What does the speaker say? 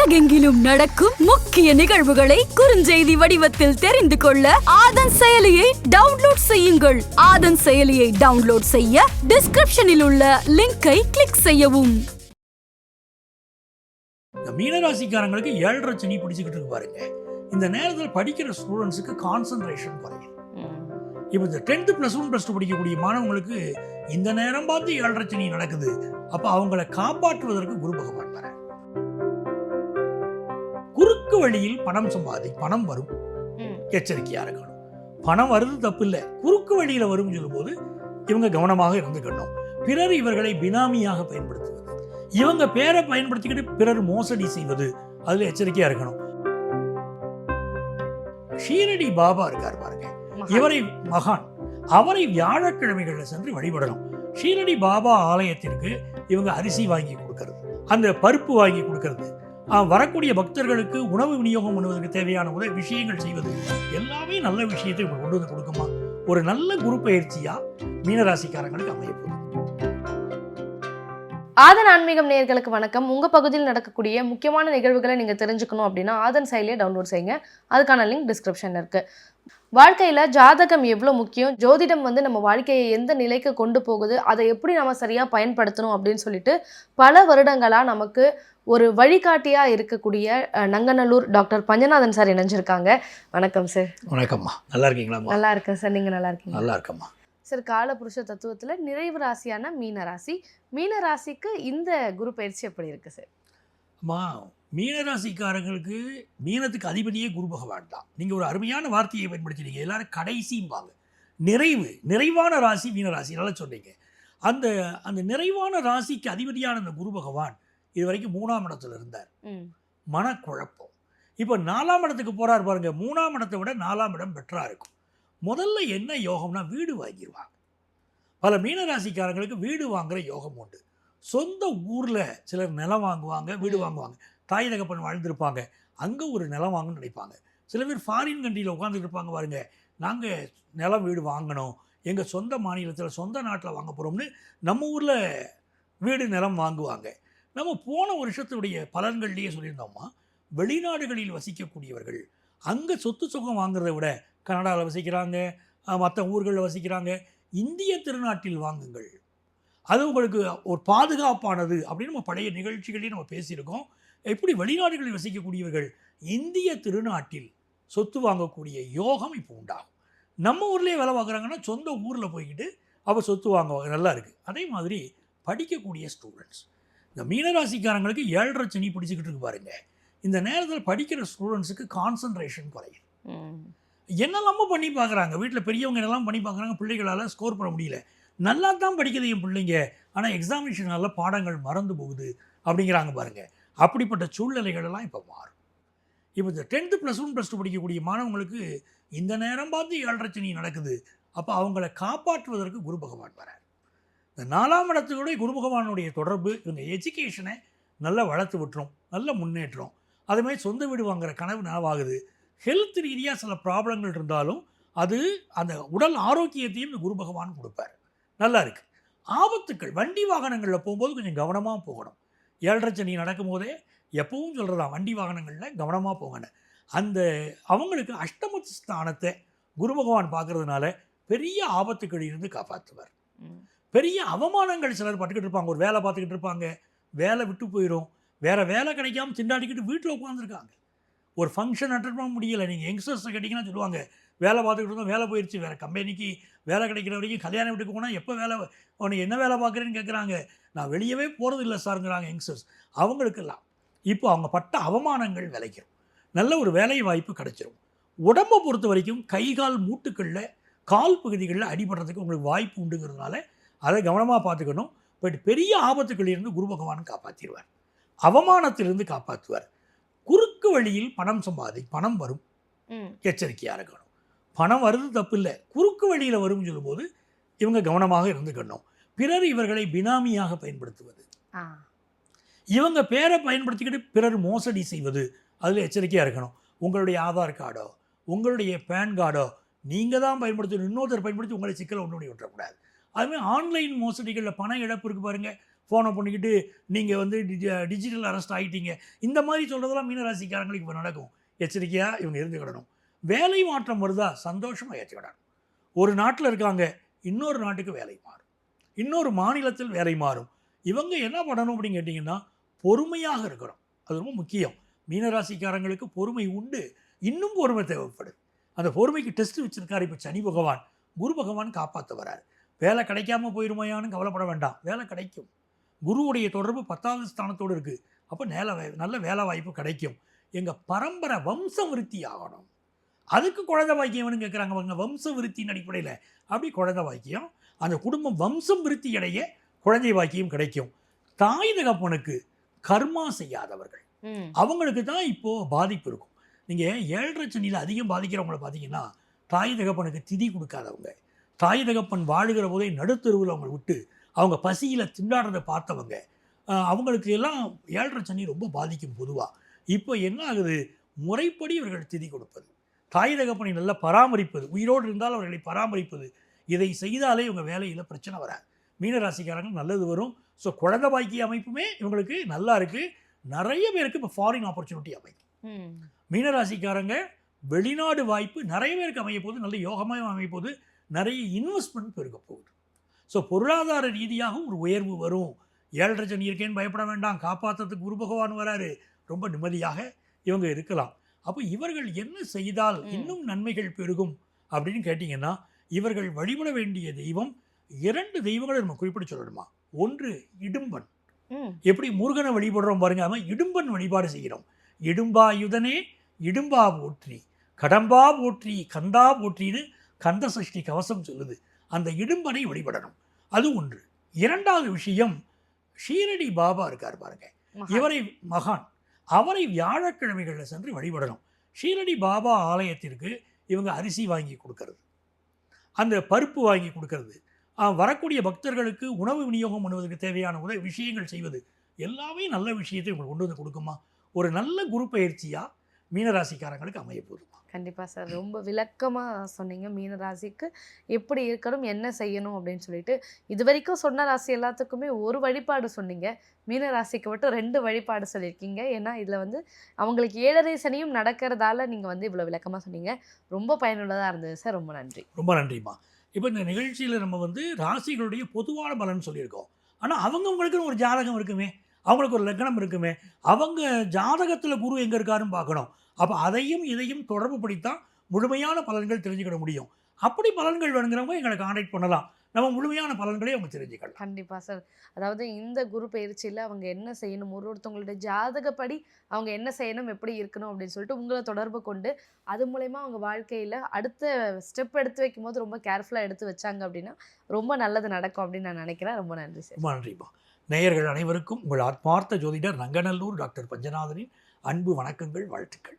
உலகெங்கிலும் நடக்கும் முக்கிய நிகழ்வுகளை குறுஞ்செய்தி வடிவத்தில் தெரிந்து கொள்ள ஆதன் செயலியை டவுன்லோட் செய்யுங்கள். ஆதன் செயலியை டவுன்லோட் செய்ய டிஸ்கிரிப்ஷனில் உள்ள லிங்கை கிளிக் செய்யவும். மீனராசிக்காரங்களுக்கு ஏழரை சனி பிடிச்சிக்கிட்டு இருக்கு பாருங்க. இந்த நேரத்தில் படிக்கிற ஸ்டூடெண்ட்ஸுக்கு கான்சன்ட்ரேஷன் குறையும். இப்போ இந்த tenth plus one plus two படிக்கக்கூடிய மாணவங்களுக்கு இந்த நேரம் பார்த்து ஏழரை சனி நடக்குது. அப்போ அவங்கள காப்பாற்றுவதற்கு குரு பகவான் வர குறுக்கு வழியில் பணம் சம்பாதி பணம் வரும். எச்சரிக்கையா இருக்கணும். பணம் வருது தப்பு இல்லை. குறுக்கு வழியில வரும் சொல்லும்போது இவங்க கவனமாக இருந்துக்கணும் பிறர் இவர்களை பினாமியாக பயன்படுத்துவது. இவங்க பேரை பயன்படுத்திக்கிட்டு பிறர் மோசடி செய்வது. அதுல எச்சரிக்கையா இருக்கணும். ஷீரடி பாபா இருக்கார் பாருங்க. இவரை மகான். அவரை வியாழக்கிழமைகள்ல சென்று வழிபடணும். ஷீரடி பாபா ஆலயத்திற்கு இவங்க அரிசி வாங்கி கொடுக்கறது. அந்த பருப்பு வாங்கி கொடுக்கறது. வரக்கூடிய பக்தர்களுக்கு உணவு விநியோகம் பண்ணுவதற்கு தேவையான உதவி விஷயங்கள் செய்வது. எல்லாமே நல்ல விஷயத்தை கொண்டு வந்து கொடுக்குமா? ஒரு நல்ல குரு பயிற்சியாக மீனராசிக்காரங்களுக்கு அமையப்போகுது ஆதன் ஆன்மீகம் நேயர்களுக்கு வணக்கம். உங்க பகுதியில் நடக்கக்கூடிய முக்கியமான நிகழ்வுகளை நீங்க தெரிஞ்சுக்கணும் அப்படின்னா ஆதன் செயலியை டவுன்லோட் செய்யுங்க. அதுக்கான லிங்க் டிஸ்கிரிப்ஷன்ல இருக்கு. வாழ்க்கையில ஜாதகம் எவ்வளவு முக்கியம்? ஜோதிடம் வந்து நம்ம வாழ்க்கையை எந்த நிலைக்கு கொண்டு போகுது? அதை எப்படி நம்ம சரியா பயன்படுத்தணும் அப்படின்னு சொல்லிட்டு பல வருடங்களா நமக்கு ஒரு வழிகாட்டியா இருக்கக்கூடிய நங்கநல்லூர் டாக்டர் பஞ்சநாதன் சார் இணைஞ்சிருக்காங்க. வணக்கம் சார். வணக்கம்மா. நல்லா இருக்கீங்களாம்மா? நல்லா இருக்கேன் சார். நீங்க நல்லா இருக்கீங்க நல்லா இருக்கம்மா. சார் காலபுருஷ தத்துவத்துல நிறைவு ராசியான மீன ராசி. மீன ராசிக்கு இந்த குரு பயிற்சி எப்படி இருக்கு சார்? அம்மா மீனராசிக்காரங்களுக்கு மீனத்துக்கு அதிபதியே குரு பகவான் தான். நீங்கள் ஒரு அருமையான வார்த்தையை பயன்படுத்தினீங்க. எல்லாரும் கடைசிம்பாங்க நிறைவு நிறைவான ராசி மீனராசி நல்லா சொன்னீங்க. அந்த அந்த நிறைவான ராசிக்கு அதிபதியான அந்த குரு பகவான் இது வரைக்கும் மூணாம் இடத்துல இருந்தார். மனக்குழப்பம். இப்போ நாலாம் இடத்துக்கு போறார் பாருங்க. மூணாம் இடத்தை விட நாலாம் இடம் பெட்டரா இருக்கும். முதல்ல என்ன யோகம்னா வீடு வாங்கிடுவாங்க பல மீனராசிக்காரங்களுக்கு வீடு வாங்குற யோகம் உண்டு. சொந்த ஊரில் சிலர் நிலம் வாங்குவாங்க வீடு. வாங்குவாங்க. தாய் தகப்பன் வாழ்ந்திருப்பாங்க. அங்கே ஒரு நிலம் வாங்கணும்னு நினைப்பாங்க. சில பேர் ஃபாரின் கண்ட்ரியில் உட்காந்துட்டு இருப்பாங்க பாருங்க. நாங்கள் நிலம் வீடு வாங்கணும். எங்கள் சொந்த மாநிலத்தில் சொந்த நாட்டில் வாங்க போகிறோம்னு நம்ம ஊரில் வீடு நிலம் வாங்குவாங்க. நம்ம போன வருஷத்துடைய பலன்கள்லேயே சொல்லியிருந்தோம்மா வெளிநாடுகளில் வசிக்கக்கூடியவர்கள் அங்கே சொத்து சுகம் வாங்குறதை விட கனடாவில் வசிக்கிறாங்க மற்ற ஊர்களில் வசிக்கிறாங்க. இந்திய திருநாட்டில் வாங்குங்கள். அது உங்களுக்கு ஒரு பாதுகாப்பானது அப்படின்னு நம்ம பழைய நிகழ்ச்சிகளையும் நம்ம பேசியிருக்கோம். எப்படி வெளிநாடுகளில் வசிக்கக்கூடியவர்கள் இந்திய திருநாட்டில் சொத்து வாங்கக்கூடிய யோகம் இப்போ உண்டாகும். நம்ம ஊர்லேயே வேலை பார்க்குறாங்கன்னா சொந்த ஊரில் போய்கிட்டு அவள் சொத்து வாங்க நல்லா இருக்குது அதே மாதிரி படிக்கக்கூடிய ஸ்டூடெண்ட்ஸ் இந்த மீனராசிக்காரங்களுக்கு ஏழரை சனி பிடிச்சிக்கிட்டு இருக்கு பாருங்க. இந்த நேரத்தில் படிக்கிற ஸ்டூடெண்ட்ஸுக்கு கான்சன்ட்ரேஷன் குறையும். என்னெல்லாமோ பண்ணி பார்க்குறாங்க. வீட்டில் பெரியவங்க என்னெல்லாம் பண்ணி பார்க்குறாங்க பிள்ளைகளால் ஸ்கோர் பண்ண முடியல. நல்லா தான் படிக்குது என் பிள்ளைங்க. ஆனால் எக்ஸாமினேஷனால் பாடங்கள் மறந்து போகுது அப்படிங்கிறாங்க பாருங்கள் அப்படிப்பட்ட சூழ்நிலைகளெல்லாம் இப்போ மாறும். இப்போ இந்த tenth plus one plus two படிக்கக்கூடிய மாணவங்களுக்கு இந்த நேரம் பார்த்து ஏழரை சனி நடக்குது. அப்போ அவங்கள காப்பாற்றுவதற்கு குரு பகவான் வரார் இந்த நாலாம் இடத்தோட குரு பகவானுடைய தொடர்பு இவங்க எஜுகேஷனை நல்லா வளர்த்து விட்டுரும் நல்ல முன்னேற்றம். அதே மாதிரி சொந்த வீடு வாங்குற கனவு நனவாகுது. ஹெல்த் ரீதியாக சில ப்ராப்ளங்கள் இருந்தாலும் அது அந்த உடல் ஆரோக்கியத்தையும் இந்த குரு பகவான் கொடுப்பார். நல்லா இருக்கு. ஆபத்துக்கள் வண்டி வாகனங்களில் போகும்போது கொஞ்சம் கவனமாக போகணும். ஏழரை சனி நடக்கும்போதே எப்பவும் சொல்கிறதா வண்டி வாகனங்களில் கவனமாக போகணும். அந்த அவங்களுக்கு அஷ்டம ஸ்தானத்தை குரு பகவான் பார்க்கறதுனால பெரிய ஆபத்துக்கள் இருந்து காப்பாற்றுவார் பெரிய அவமானங்கள் சிலர் பட்டுக்கிட்டு இருப்பாங்க. ஒரு வேலை பார்த்துக்கிட்டு இருப்பாங்க. வேலை விட்டு போயிடும் வேற வேலை கிடைக்காம திண்டாடிக்கிட்டு வீட்டில் உட்காந்துருக்காங்க ஒரு ஃபங்க்ஷன் அட்டன் பண்ண முடியல. நீங்கள் யங்ஸ்டர்ஸை கேட்டிங்கன்னா சொல்லுவாங்க வேலை பார்த்துக்கிட்டு இருந்தோம் வேலை போயிடுச்சு வேறு கம்பெனிக்கு வேலை கிடைக்கிற வரைக்கும் கல்யாணம் வீட்டுக்கு போனால் எப்போ வேலை உனக்கு என்ன வேலை பார்க்குறேன்னு கேட்குறாங்க நான் வெளியவே போகிறது இல்லை சாருங்கிறாங்க யங்ஸ்டர்ஸ் அவங்களுக்கெல்லாம் இப்போ அவங்க பட்ட அவமானங்கள் விளைக்கிறோம் நல்ல ஒரு வேலை வாய்ப்பு கிடைச்சிரும். உடம்பை பொறுத்த வரைக்கும் கை கால் மூட்டுக்களில் கால் பகுதிகளில் அடிபடுறதுக்கு உங்களுக்கு வாய்ப்பு உண்டுங்கிறதுனால அதை கவனமாக பார்த்துக்கணும். பட் பெரிய ஆபத்துக்களிலிருந்து குரு பகவான் காப்பாற்றிடுவார் அவமானத்திலிருந்து காப்பாற்றுவார் குறுக்கு வழியில் பணம் சம்பாதி பணம் வரும். எச்சரிக்கையாக இருக்கணும். பணம் வருது தப்பு இல்லை. குறுக்கு வழியில் வரும்னு சொல்லும்போது இவங்க கவனமாக இருந்துக்கணும். பிறர் இவர்களை பினாமியாக பயன்படுத்துவது. இவங்க பேரை பயன்படுத்திக்கிட்டு பிறர் மோசடி செய்வது. அதில் எச்சரிக்கையாக இருக்கணும். உங்களுடைய ஆதார் கார்டோ உங்களுடைய பேன் கார்டோ நீங்கள் தான் பயன்படுத்தணும். இன்னொருத்தர் பயன்படுத்தி உங்களை சிக்கலை ஒன்று விட்டுறக்கூடாது அதுமாதிரி ஆன்லைன் மோசடிகளில் பண இழப்பு இருக்கு பாருங்கள் ஃபோனை பண்ணிக்கிட்டு நீங்கள் வந்து டிஜிட்டல் அரெஸ்ட் ஆகிட்டீங்க இந்த மாதிரி சொல்கிறதெல்லாம் மீனராசிக்காரங்களுக்கு இப்போ நடக்கும். எச்சரிக்கையாக இவங்க இருந்துக்கிடணும் வேலை மாற்றம் வருதா? சந்தோஷமாக ஏற்றுக்கிடணும். ஒரு நாட்டில் இருக்காங்க இன்னொரு நாட்டுக்கு வேலை மாறும். இன்னொரு மாநிலத்தில் வேலை மாறும். இவங்க என்ன பண்ணணும் அப்படின்னு கேட்டிங்கன்னா பொறுமையாக இருக்கணும். அது ரொம்ப முக்கியம். மீனராசிக்காரங்களுக்கு பொறுமை உண்டு. இன்னும் பொறுமை தேவைப்படுது. அந்த பொறுமைக்கு டெஸ்ட் வச்சுருக்காரு இப்போ சனி பகவான். குரு பகவான் காப்பாற்ற வராரு வேலை கிடைக்காம போயிருமையான்னு கவலைப்பட வேண்டாம். வேலை கிடைக்கும். குருவுடைய தொடர்பு பத்தாவது ஸ்தானத்தோடு இருக்குது அப்போ நேல நல்ல வேலை வாய்ப்பு கிடைக்கும். எங்கள் பரம்பரை வம்ச விருத்தி ஆகணும். அதுக்கு குழந்தை பாக்கியம்னு கேட்குறாங்க அவங்க வம்ச விருத்தியின் அடிப்படையில். அப்படி குழந்தை பாக்கியம் அந்த குடும்பம் வம்சம் விருத்தி அடைய குழந்தை பாக்கியம் கிடைக்கும். தாய் தகப்பனுக்கு கர்மா செய்யாதவர்கள். அவங்களுக்கு தான் இப்போது பாதிப்பு இருக்கும். நீங்கள் ஏழரை சனியில் அதிகம் பாதிக்கிறவங்கள பார்த்தீங்கன்னா தாய் தகப்பனுக்கு திதி கொடுக்காதவங்க. தாய் தகப்பன் வாழுகிற போதே நடுத்தருவில் அவங்களை விட்டு அவங்க பசியில் திண்டாடுறதை பார்த்தவங்க அவங்களுக்கு எல்லாம் ஏழரை சனி ரொம்ப பாதிக்கும் பொதுவாக இப்போ என்ன ஆகுது? முறைப்படி இவர்கள் திதி கொடுப்பது. தாய் தகப்பனை நல்லா பராமரிப்பது. உயிரோடு இருந்தால் அவர்களை பராமரிப்பது. இதை செய்தாலே இவங்க வேலையில் பிரச்சனை வராது. மீனராசிக்காரங்க நல்லது வரும். ஸோ குழந்தை பாக்கிய அமைப்புமே இவங்களுக்கு நல்லா இருக்குது நிறைய பேருக்கு இப்போ ஃபாரின் ஆப்பர்ச்சுனிட்டி அமைக்கும் மீனராசிக்காரங்க வெளிநாடு வாய்ப்பு நிறைய பேருக்கு அமைய போகுது நல்ல யோகமாக அமைய போகுது நிறைய இன்வெஸ்ட்மெண்ட் பெருக போகுது. ஸோ பொருளாதார ரீதியாகவும் ஒரு உயர்வு வரும். ஏழரை சனி இருக்கேன்னு பயப்பட வேண்டாம். காப்பாற்றுறதுக்கு குரு பகவான் வராரு. ரொம்ப நிம்மதியாக இவங்க இருக்கலாம். அப்போ இவர்கள் என்ன செய்தால். இன்னும் நன்மைகள் பெருகும்? அப்படின்னு கேட்டிங்கன்னா இவர்கள் வழிபட வேண்டிய தெய்வம் இரண்டு தெய்வங்களை நம்ம குறிப்பிட்டு சொல்லணுமா? ஒன்று இடும்பன். எப்படி முருகனை வழிபடுறோம் பாருங்க. அவன் இடும்பன் வழிபாடு செய்கிறோம். இடும்பாயுதனே இடும்பா போற்றி. கடம்பா போற்றி கந்தா போற்றின்னு கந்த சஷ்டி கவசம் சொல்லுது. அந்த இடும்பனை வழிபடணும். அது ஒன்று. இரண்டாவது விஷயம் ஷீரடி பாபா இருக்கார் பாருங்க. இவரை மகான். அவரை வியாழக்கிழமைகளில் சென்று வழிபடணும். ஷீரடி பாபா ஆலயத்திற்கு இவங்க அரிசி வாங்கி கொடுக்கறது. அந்த பருப்பு வாங்கி கொடுக்கறது. வரக்கூடிய பக்தர்களுக்கு உணவு விநியோகம் பண்ணுவதற்கு தேவையான உதவி விஷயங்கள் செய்வது. எல்லாமே நல்ல விஷயத்தை உங்களுக்கு கொண்டு வந்து கொடுக்குமா? ஒரு நல்ல குரு பயிற்சியாக மீனராசிக்காரங்களுக்கு அமைய போதுமா? கண்டிப்பா சார். ரொம்ப விளக்கமா சொன்னீங்க. மீன ராசிக்கு எப்படி இருக்கணும் என்ன செய்யணும் அப்படின்னு சொல்லிட்டு. இது வரைக்கும் சொன்ன ராசி எல்லாத்துக்குமே ஒரு வழிபாடு சொன்னீங்க. மீன ராசிக்கு மட்டும் ரெண்டு வழிபாடு சொல்லியிருக்கீங்க. ஏன்னா இதுல வந்து அவங்களுக்கு ஏழரை சனியும் நடக்கிறதால நீங்க வந்து இவ்வளவு விளக்கமா சொன்னீங்க. ரொம்ப பயனுள்ளதா இருந்தது சார். ரொம்ப நன்றி. ரொம்ப நன்றிம்மா. இப்போ இந்த நிகழ்ச்சியில் நம்ம வந்து ராசிகளுடைய பொதுவான பலன் சொல்லியிருக்கோம். ஆனால் அவங்கவுங்களுக்குன்னு ஒரு ஜாதகம் இருக்குமே. அவங்களுக்கு ஒரு லக்னம் இருக்குமே. அவங்க ஜாதகத்தில் குரு எங்கே இருக்காருன்னு பார்க்கணும். அப்போ அதையும் இதையும் தொடர்பு படுத்தித்தான் முழுமையான பலன்கள் தெரிஞ்சுக்கிட முடியும். அப்படி பலன்கள் வேணுங்கிறவங்க எங்களை காண்டாக்ட் பண்ணலாம். நம்ம முழுமையான பலன்களை அவங்க தெரிஞ்சுக்கலாம். கண்டிப்பா சார் அதாவது இந்த குரு பயிற்சியில அவங்க என்ன செய்யணும் ஒரு ஒருத்தவங்களுடைய ஜாதகப்படி அவங்க என்ன செய்யணும் எப்படி இருக்கணும் அப்படின்னு சொல்லிட்டு உங்களை தொடர்பு கொண்டு அது மூலயமா அவங்க வாழ்க்கையில அடுத்த ஸ்டெப் எடுத்து வைக்கும்போது ரொம்ப கேர்ஃபுல்லா எடுத்து வச்சாங்க அப்படின்னா ரொம்ப நல்லது நடக்கும் அப்படின்னு நான் நினைக்கிறேன். ரொம்ப நன்றி சார் ரொம்ப நன்றிம்மா. நேயர்கள் அனைவருக்கும் உங்கள் ஆத்மார்த்த ஜோதிடர் ரங்கநல்லூர் டாக்டர் பஞ்சநாதனின் அன்பு வணக்கங்கள் வாழ்த்துக்கள்.